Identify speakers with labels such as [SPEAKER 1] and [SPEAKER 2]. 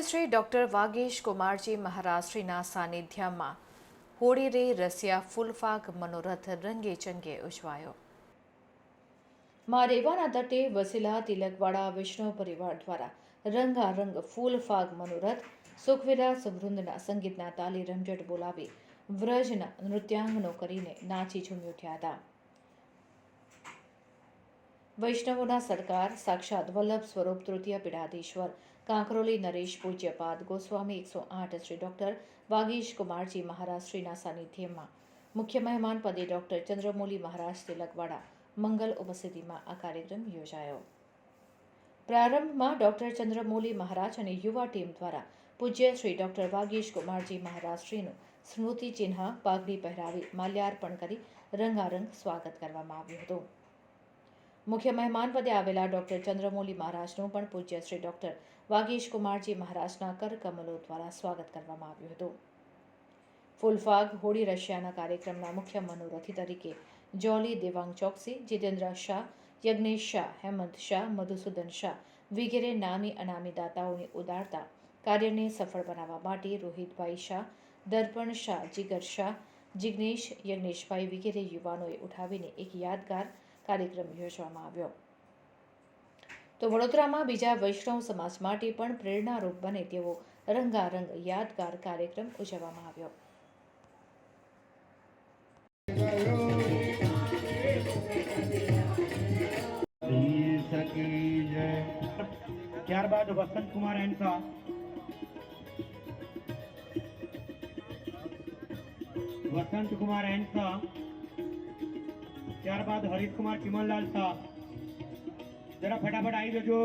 [SPEAKER 1] Shri doctor Vagesh Kumar ji મહારાજશ્રીના સાનિધ્યમાં હોળી રે રસિયા ફૂલફાગ મનોરથ રંગે ચંગે ઉજવાયો. મા રેવાના તટે વસીલા તિલકવાડા વૈષ્ણવ પરિવાર દ્વારા રંગારંગ ફૂલફાગ મનોરથ, સુખવીરા સુવૃંદના સંગીતના તાલી રમઝટ બોલાવી વ્રજના નૃત્યાંગનો કરીને નાચી ઝૂમી ઉઠ્યા હતા. વૈષ્ણવોના સરકાર, સાક્ષાત વલ્લભ સ્વરૂપ તૃતીય પીડાધીશ્વર કાંકરોલી નરેશ પૂજ્યપાદ ગોસ્વામી એકસો આઠ શ્રી ડોક્ટર વાગીશ કુમારજી મહારાજ શ્રીના સાનિધ્યમાં. મુખ્ય મહેમાન પદે ડોક્ટર ચંદ્રમૌલી મહારાજ તિલકવાડા. મંગલ ઉપસ્થિતિમાં આ કાર્યક્રમ યોજાયો. પ્રારંભમાં ડોક્ટર ચંદ્રમૌલી મહારાજ અને યુવા ટીમ દ્વારા પૂજ્ય શ્રી ડોક્ટર વાગીશ કુમારજી મહારાજ શ્રીનું સ્મૃતિ ચિહ્ન પાઘડી પહેરાવી માલ્યાર્પણ કરી રંગારંગ સ્વાગત કરવામાં આવ્યું હતું. મુખ્ય મહેમાન પદે આવેલા ડોક્ટર ચંદ્રમૌલી મહારાજનું પણ પૂજ્ય શ્રી ડોક્ટર વાગીશ કુમારજી મહારાજના કરકમલો દ્વારા સ્વાગત કરવામાં આવ્યું હતું. ફૂલફાગ, હોળી રશિયાના કાર્યક્રમના મુખ્ય મનોરથી તરીકે જોલી, દેવાંગ ચોકસી, જીતેન્દ્ર શાહ, યજ્ઞેશ શાહ, હેમંત શાહ, મધુસૂદન શાહ વગેરે નામી અનામી દાતાઓની ઉદારતા કાર્યને સફળ બનાવવા માટે રોહિતભાઈ શાહ, દર્પણ શાહ, જીગર શાહ, જિગ્નેશ, યજ્ઞેશભાઈ વગેરે યુવાનોએ ઉઠાવીને એક યાદગાર કાર્યક્રમ યોજવામાં આવ્યો. તો વડોદરામાં બીજા વૈષ્ણવ સમાજ માટે પણ પ્રેરણારૂપ બને તેવો રંગારંગ યાદગાર કાર્યક્રમ ઉજવવામાં આવ્યો.
[SPEAKER 2] ત્યારબાદ વસંત કુમાર એન્સા વસંત કુમાર એન્સા ત્યારબાદ હરીશકુમાર ચિમનલાલ શાહ. જરા ફટાફટ આવી જજો.